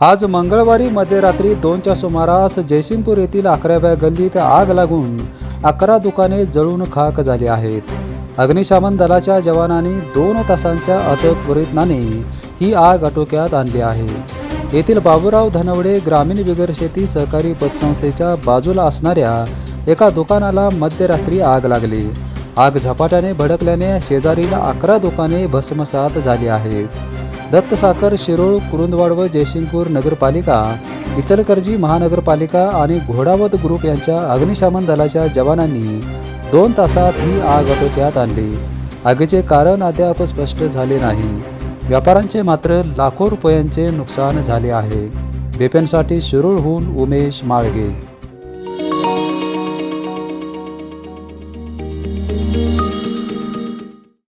आज मंगळवारी मध्यरात्री दोनच्या सुमारास जयसिंगपूर येथील अकराव्या गल्लीत आग लागून अकरा दुकाने जळून खाक झाली आहेत. अग्निशमन दलाच्या जवानांनी दोन तासांच्या अथक प्रयत्नाने ही आग आटोक्यात आणली आहे. येथील बाबूराव धनवडे ग्रामीण बिगर शेती सहकारी पतसंस्थेच्या बाजूला असणाऱ्या एका दुकानाला मध्यरात्री आग लागली. आग झपाट्याने भडकल्याने शेजारील अकरा दुकाने भस्मसात झाली आहेत. दत्तसाखर शिरोळ कुरुंदवाड व जयसिंगपूर नगरपालिका इचलकरजी महानगरपालिका आणि घोडावत ग्रुप यांच्या अग्निशमन दलाच्या जवानांनी दोन तासात ही आग आटोक्यात आणली. आगीचे कारण अद्याप स्पष्ट झाले नाही. व्यापाऱ्यांचे मात्र लाखो रुपयांचे नुकसान झाले आहे. बेपेनसाठी शिरूळहून उमेश माळगे